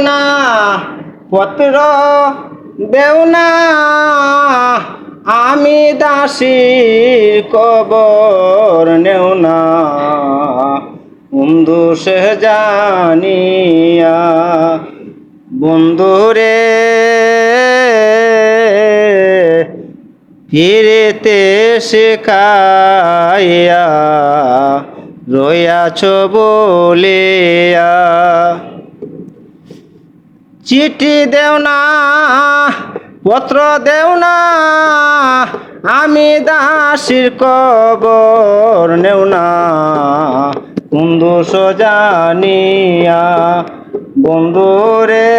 না পত্র দেও না আমি দাসী কবর নেও না বন্ধু সে জানিয়া বন্ধুরে ফিরেতে শেখাইয়া রয়াছ বলিয়া। চিঠি দেও না, পত্র দেও না, আমি দাসির কবর নেও না। বন্ধু সজানিয়া বন্ধুরে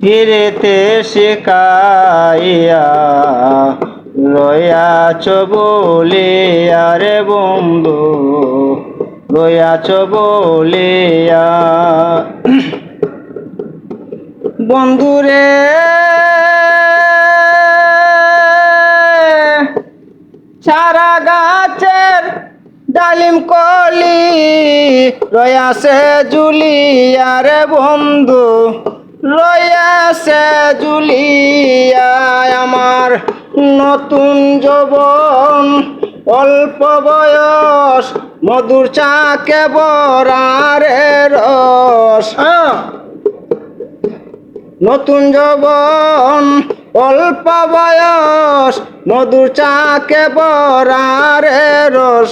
ফিরেতে শিকাইয়া রয়াছ বলিয়া রে বন্ধু। রয়াছ বলিয়া। বন্ধুরে সারা গাছের ডালিম কলি রয়াছে জুলিয়া রে বন্ধু রয়াছে জুলিয়া আমার নতুন যৌবন। অল্প বয়স মধুর চাকে বরারে রস। হ্যাঁ। নতুন যৌবন অল্প বয়স মধুর চাকে বরারে রস।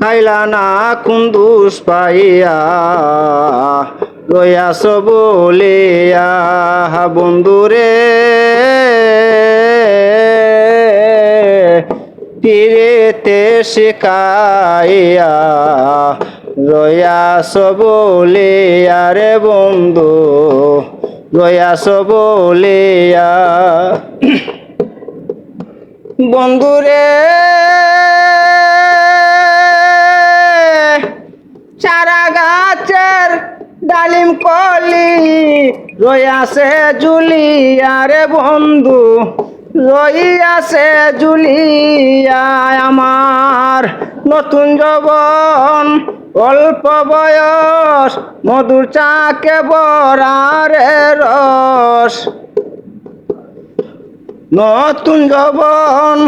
খাইলা না কুন্দুস পাইয়া রয়াস বলিয়া বন্ধুরে। ফিরেতে শিকাইয়া রয়াস বলিয়া রে বন্ধু রয়াস বলিয়া বন্ধুরে চারা গাছের ডালিম কলি রয়াছে জুলিয়া রে বন্ধু। রইয়াছে জুলিয়া আমার নতুন যৌবন। অল্প বয়স, মধুর চাকে বরারে রস। নতুন যৌবন,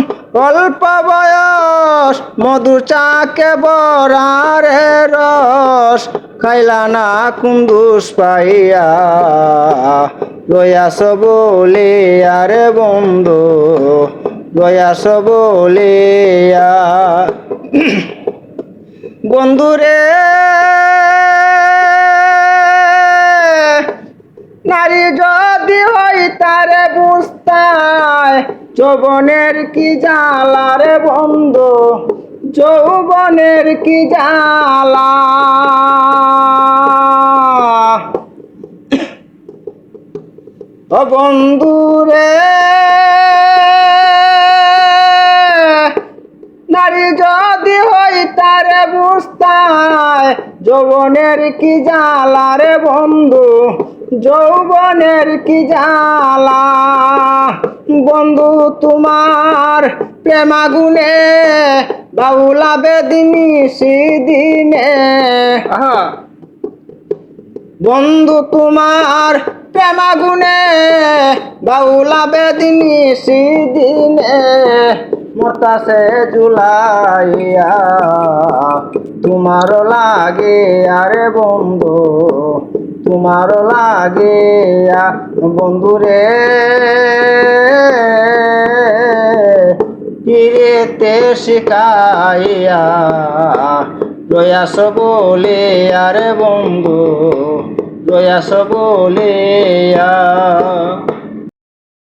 অল্প বয়স মধু চাকে বরারে রস। খাইলা না কুন্দুস পাইয়া রয়াস বলে আরে রয়াস বলিয়া। বন্ধুরে নারী যদি হই তারে বুঝতায়, যৌবনের কি জ্বালা রে বন্ধু, যৌবনের কি জ্বালা? ও যদি হই তারে বুঝতায় যৌবনের কি জ্বালা রে বন্ধু? যৌবনের কি জ্বালা? বন্ধু তোমার প্রেমাগুনে বাউলা বেদিনী সিদিনে। বন্ধু তোমার প্রেমাগুনে বাউলা বেদিনী সিদিনে। মতাসে জুলাইয়া তোমার লাগে আরে বন্ধু তোমার লাগে বন্ধুরে ফিরেতে শিকাইয়া প্রয়াস বলে আরে বন্ধু প্রয়াস বলিয়া